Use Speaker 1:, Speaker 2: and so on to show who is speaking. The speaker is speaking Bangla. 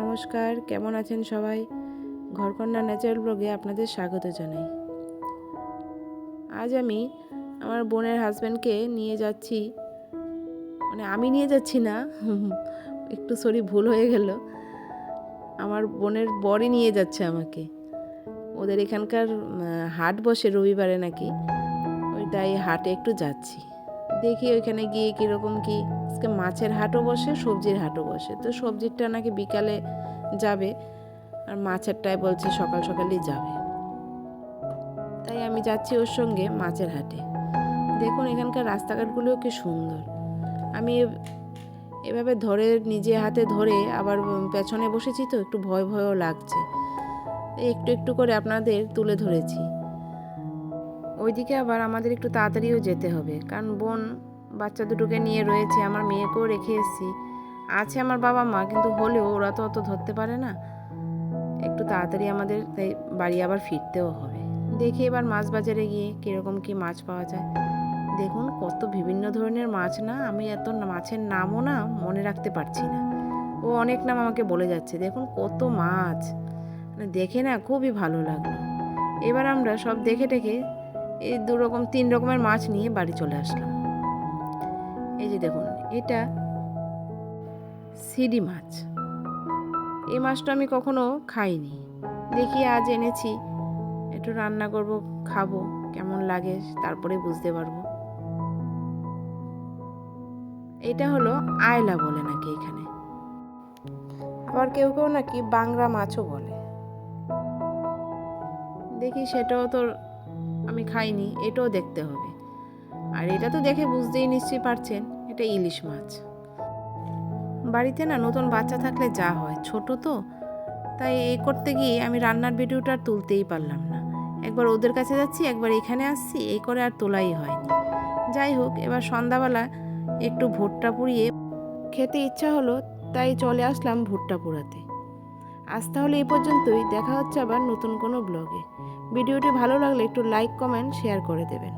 Speaker 1: নমস্কার, কেমন আছেন সবাই? ঘরকন্যা ন্যাচারাল ব্লগে আপনাদের স্বাগত জানাই। আজ আমি আমার বোনের হাজব্যান্ডকে নিয়ে যাচ্ছি। মানে আমি নিয়ে যাচ্ছি না, একটু সরি ভুল হয়ে গেল। আমার বোনের বরই নিয়ে যাচ্ছে আমাকে। ওদের এখানকার হাট বসে রবিবারে নাকি ওই তাই হাটে একটু যাচ্ছি। দেখি ওইখানে গিয়ে কীরকম কি? আজকে মাছের হাটও বসে, সবজির হাটও বসে। তো সবজিরটা নাকি বিকালে যাবে আর মাছেরটাই বলছে সকাল সকালই যাবে। তাই আমি যাচ্ছি ওর সঙ্গে মাছের হাটে। দেখুন এখানকার রাস্তাঘাটগুলোও কি সুন্দর। আমি এভাবে ধরে নিজে হাতে ধরে আবার পেছনে বসেছি তো, একটু ভয় ভয়ও লাগছে। একটু একটু করে আপনাদের তুলে ধরেছি। ওইদিকে আবার আমাদের একটু তাড়াতাড়িও যেতে হবে। কারণ বোন, বাচ্চা দুটোকে নিয়ে রয়েছে, আমার মেয়েকেও রেখে এসেছি। আছে আমার বাবা মা, কিন্তু হলেও ওরা তো অত ধরতে পারে না। একটু তাড়াতাড়ি আমাদের, তাই বাড়ি আবার ফিরতেও হবে। দেখি এবার মাছ বাজারে গিয়ে কীরকম কি মাছ পাওয়া যায়। দেখুন, কত বিভিন্ন ধরনের মাছ না, আমি এত মাছের নামও না মনে রাখতে পারছি না। ও অনেক নাম আমাকে বলে যাচ্ছে, দেখুন কত মাছ। মানে দেখে না খুবই ভালো লাগল। এবার আমরা সব দেখে টেখে এই দু রকম, তিন রকমের মাছ নিয়ে বাড়ি চলে আসলাম। এই যে দেখুন, এটা সিডি মাছ। এই মাছটা আমি কখনো খাইনি। দেখি আজ এনেছি, একটু রান্না করব, খাব, কেমন লাগে তারপরে বুঝতে পারব। এটা হলো আয়লা বলে নাকি এখানে। আবার কেউ কেউ নাকি বাংলা মাছও বলে। দেখি সেটাও তো আমি খাইনি, এটাও দেখতে হবে। আর এটা তো দেখে বুঝতেই নিশ্চয়ই পারছেন, এটা ইলিশ মাছ। বাড়িতে না নতুন বাচ্চা থাকলে যা হয়, ছোট তো। তাই এই করতে গিয়ে আমি রান্নার ভিডিওটা তুলতেই পারলাম না। একবার ওদের কাছে যাচ্ছি, একবার এখানে আসছি, এই করে আর তোলাই হয়নি। যাই হোক, এবার সন্ধ্যাবেলা একটু ভুট্টা পুড়িয়ে খেতে ইচ্ছা হলো, তাই চলে আসলাম ভুট্টা পোড়াতে। আজ তাহলে এই পর্যন্তই। দেখা হচ্ছে আবার নতুন কোনো ব্লগে ভিডিওটি ভালো লাগলে একটু লাইক কমেন্ট শেয়ার করে দেবেন।